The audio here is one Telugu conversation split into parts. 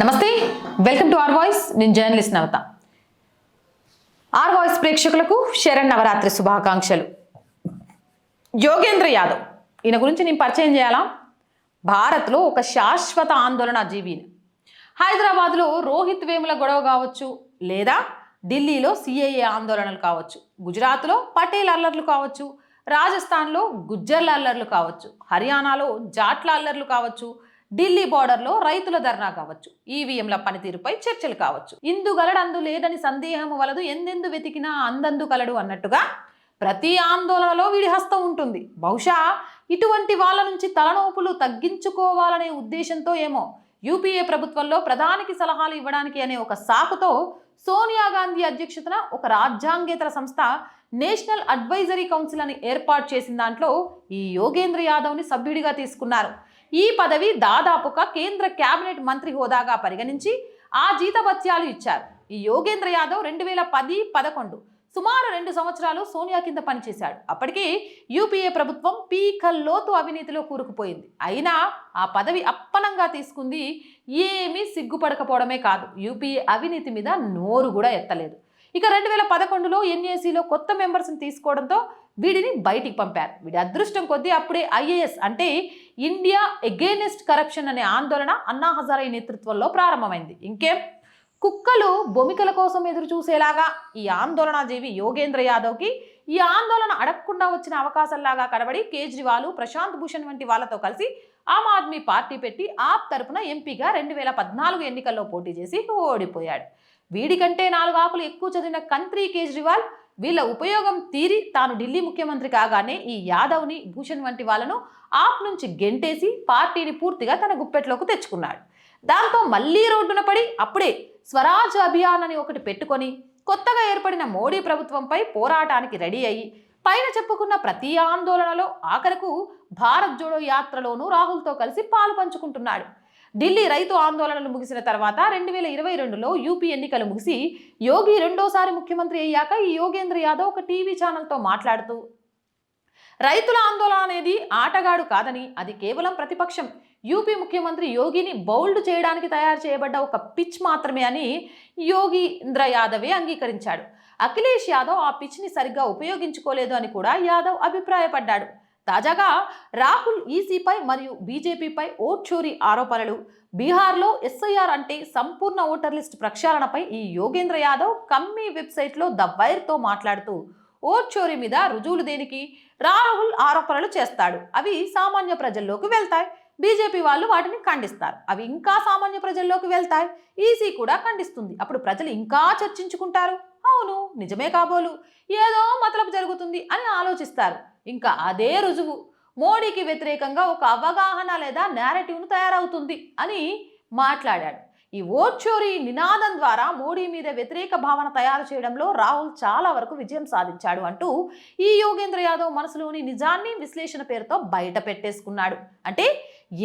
నమస్తే వెల్కమ్ టు ఆర్ వాయిస్. నేను జర్నలిస్ట్ నవత. ఆర్ వాయిస్ ప్రేక్షకులకు శరణ్ నవరాత్రి శుభాకాంక్షలు. యోగేంద్ర యాదవ్ ఈయన గురించి నేను పరిచయం చేయాలా? భారత్లో ఒక శాశ్వత ఆందోళన జీవిని హైదరాబాద్లో రోహిత్ వేముల గొడవ కావచ్చు లేదా ఢిల్లీలో సిఏఏ ఆందోళనలు కావచ్చు గుజరాత్లో పటేల్ అల్లర్లు కావచ్చు రాజస్థాన్లో గుజ్జర్ల అల్లర్లు కావచ్చు హర్యానాలో జాట్ల అల్లర్లు కావచ్చు ఢిల్లీ బార్డర్లో రైతుల ధర్నా కావచ్చు ఈవీఎంల పనితీరుపై చర్చలు కావచ్చు. ఇందు గలడందు లేదని సందేహము వలదు ఎందెందు వెతికినా అందందు కలడు అన్నట్టుగా ప్రతి ఆందోళనలో వీడి హస్తం ఉంటుంది. బహుశా ఇటువంటి వాళ్ళ నుంచి తలనొప్పులు తగ్గించుకోవాలనే ఉద్దేశంతో ఏమో యూపీఏ ప్రభుత్వంలో ప్రధానికి సలహాలు ఇవ్వడానికి అనే ఒక సాకుతో సోనియా గాంధీ అధ్యక్షతన ఒక రాజ్యాంగేతర సంస్థ నేషనల్ అడ్వైజరీ కౌన్సిల్ అని ఏర్పాటు చేసిన దాంట్లో ఈ యోగేంద్ర యాదవ్ని సభ్యుడిగా తీసుకున్నారు. ఈ పదవి దాదాపుగా కేంద్ర కేబినెట్ మంత్రి హోదాగా పరిగణించి ఆ జీతభత్యాలు ఇచ్చారు. ఈ యోగేంద్ర యాదవ్ రెండు వేల పది పదకొండు సుమారు రెండు సంవత్సరాలు సోనియా కింద పనిచేశాడు. అప్పటికి యూపీఏ ప్రభుత్వం పీకల్లోతు అవినీతిలో కూరుకుపోయింది. అయినా ఆ పదవి అప్పనంగా తీసుకుంది ఏమీ సిగ్గుపడకపోవడమే కాదు. యూపీఏ అవినీతి మీద నోరు కూడా ఎత్తలేదు. ఇక రెండు వేల పదకొండులో ఎన్ఏసీలో కొత్త మెంబర్స్ని తీసుకోవడంతో వీడిని బయటికి పంపారు. వీడి అదృష్టం కొద్దీ అప్పుడే ఐఏఎస్ అంటే ఇండియా ఎగేనెస్ట్ కరప్షన్ అనే ఆందోళన అన్నా హజారే నేతృత్వంలో ప్రారంభమైంది. ఇంకేం? కుక్కలు బొమికల కోసం ఎదురు చూసేలాగా ఈ ఆందోళన జీవి యోగేంద్ర యాదవ్కి ఈ ఆందోళన అడగకుండా వచ్చిన అవకాశంలాగా కనబడి కేజ్రీవాల్ ప్రశాంత్ భూషణ్ వంటి వాళ్ళతో కలిసి ఆమ్ ఆద్మీ పార్టీ పెట్టి ఆప్ తరపున ఎంపీగా రెండు వేల పద్నాలుగు ఎన్నికల్లో పోటీ చేసి ఓడిపోయాడు. వీడికంటే నాలుగు ఆకులు ఎక్కువ చదివిన కంత్రి కేజ్రీవాల్ వీళ్ళ ఉపయోగం తీరి తాను ఢిల్లీ ముఖ్యమంత్రి కాగానే ఈ యాదవ్ని భూషణ్ వంటి వాళ్ళను ఆప్ నుంచి గెంటేసి పార్టీని పూర్తిగా తన గుప్పెట్లోకి తెచ్చుకున్నాడు. దాంతో మళ్ళీ రోడ్డున పడి అప్పుడే స్వరాజ్ అభియాన్ అని ఒకటి పెట్టుకొని కొత్తగా ఏర్పడిన మోడీ ప్రభుత్వంపై పోరాటానికి రెడీ అయ్యి పైన చెప్పుకున్న ప్రతి ఆందోళనలో ఆఖరకు భారత్ జోడో యాత్రలోనూ రాహుల్తో కలిసి పాలు పంచుకుంటున్నాడు. ఢిల్లీ రైతు ఆందోళనలు ముగిసిన తర్వాత రెండు వేల ఇరవై రెండులో యూపీ ఎన్నికలు ముగిసి యోగి రెండోసారి ముఖ్యమంత్రి అయ్యాక ఈ యోగేంద్ర యాదవ్ ఒక టీవీ ఛానల్తో మాట్లాడుతూ రైతుల ఆందోళన అనేది ఆటగాడు కాదని అది కేవలం ప్రతిపక్షం. యూపీ ముఖ్యమంత్రి యోగిని బౌల్డ్ చేయడానికి తయారు చేయబడ్డ ఒక పిచ్ మాత్రమే అని యోగీంద్ర యాదవే అంగీకరించాడు. అఖిలేష్ యాదవ్ ఆ పిచ్ని సరిగ్గా ఉపయోగించుకోలేదు అని కూడా యాదవ్ అభిప్రాయపడ్డాడు. తాజాగా రాహుల్ ఈసీపై మరియు బీజేపీపై ఓట్ చోరీ ఆరోపణలు. బీహార్లో ఎస్ఐఆర్ అంటే సంపూర్ణ ఓటర్ లిస్ట్ ప్రక్షాళనపై ఈ యోగేంద్ర యాదవ్ కమ్మీ వెబ్సైట్లో ద వైర్తో మాట్లాడుతూ ఓట్ చోరీ మీద రుజువులు దేనికి? రాహుల్ ఆరోపణలు చేస్తాడు. అవి సామాన్య ప్రజల్లోకి వెళ్తాయి. బీజేపీ వాళ్ళు వాటిని ఖండిస్తారు. అవి ఇంకా సామాన్య ప్రజల్లోకి వెళ్తాయి. ఈసీ కూడా ఖండిస్తుంది. అప్పుడు ప్రజలు ఇంకా చర్చించుకుంటారు. అవును నిజమే కాబోలు. ఏదో మతలబు జరుగుతుంది అని ఆలోచిస్తారు. ఇంకా అదే రుజువు. మోడీకి వ్యతిరేకంగా ఒక అవగాహన లేదా నేరేటివ్ను తయారవుతుంది అని మాట్లాడాడు. ఈ ఓర్చోరీ నినాదం ద్వారా మోడీ మీద వ్యతిరేక భావన తయారు చేయడంలో రాహుల్ చాలా వరకు విజయం సాధించాడు అంటూ ఈ యోగేంద్ర యాదవ్ మనసులోని నిజాన్ని విశ్లేషణ పేరుతో బయట పెట్టేసుకున్నాడు. అంటే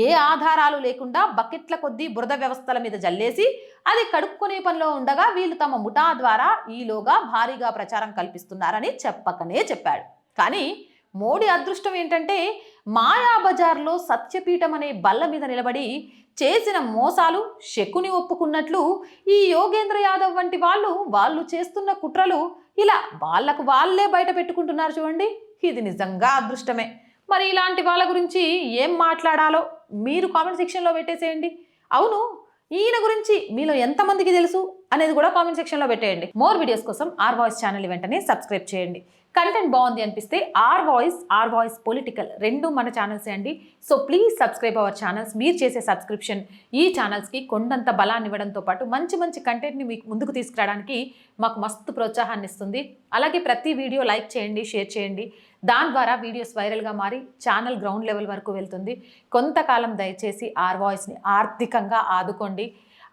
ఏ ఆధారాలు లేకుండా బకెట్ల కొద్దీ బురద వ్యవస్థల మీద జల్లేసి అది కడుక్కునే పనిలో ఉండగా వీళ్ళు తమ ముఠా ద్వారా ఈలోగా భారీగా ప్రచారం కల్పిస్తున్నారని చెప్పకనే చెప్పాడు. కానీ మోడీ అదృష్టం ఏంటంటే మాయాబజార్లో సత్యపీఠం అనే బల్ల మీద నిలబడి చేసిన మోసాలు శకుని ఒప్పుకున్నట్లు ఈ యోగేంద్ర యాదవ్ వంటి వాళ్ళు వాళ్ళు చేస్తున్న కుట్రలు ఇలా వాళ్ళకు వాళ్ళే బయట పెట్టుకుంటున్నారు చూడండి. ఇది నిజంగా అదృష్టమే. మరి ఇలాంటి వాళ్ళ గురించి ఏం మాట్లాడాలో మీరు కామెంట్ సెక్షన్లో పెట్టేసేయండి. అవును ఈయన గురించి మీలో ఎంతమందికి తెలుసు? అనేది కూడా కామెంట్ సెక్షన్లో పెట్టేయండి. మోర్ వీడియోస్ కోసం ఆర్ వాయిస్ ఛానల్ వెంటనే సబ్స్క్రైబ్ చేయండి. కంటెంట్ బాగుంది అనిపిస్తే R voice R voice political రెండు మన ఛానల్సే అండి. So please subscribe our channels మీరు చేసే సబ్స్క్రిప్షన్ ఈ ఛానల్స్కి కొండంత బలాన్ని ఇవ్వడంతో పాటు మంచి మంచి కంటెంట్ని మీకు ముందుకు తీసుకురావడానికి మాకు మస్తు ప్రోత్సాహాన్ని ఇస్తుంది. అలాగే ప్రతి వీడియో లైక్ చేయండి షేర్ చేయండి. దాని ద్వారా వీడియోస్ వైరల్గా మారి ఛానల్ గ్రౌండ్ లెవెల్ వరకు వెళ్తుంది. కొంతకాలం దయచేసి ఆర్ వాయిస్ని ఆర్థికంగా ఆదుకోండి.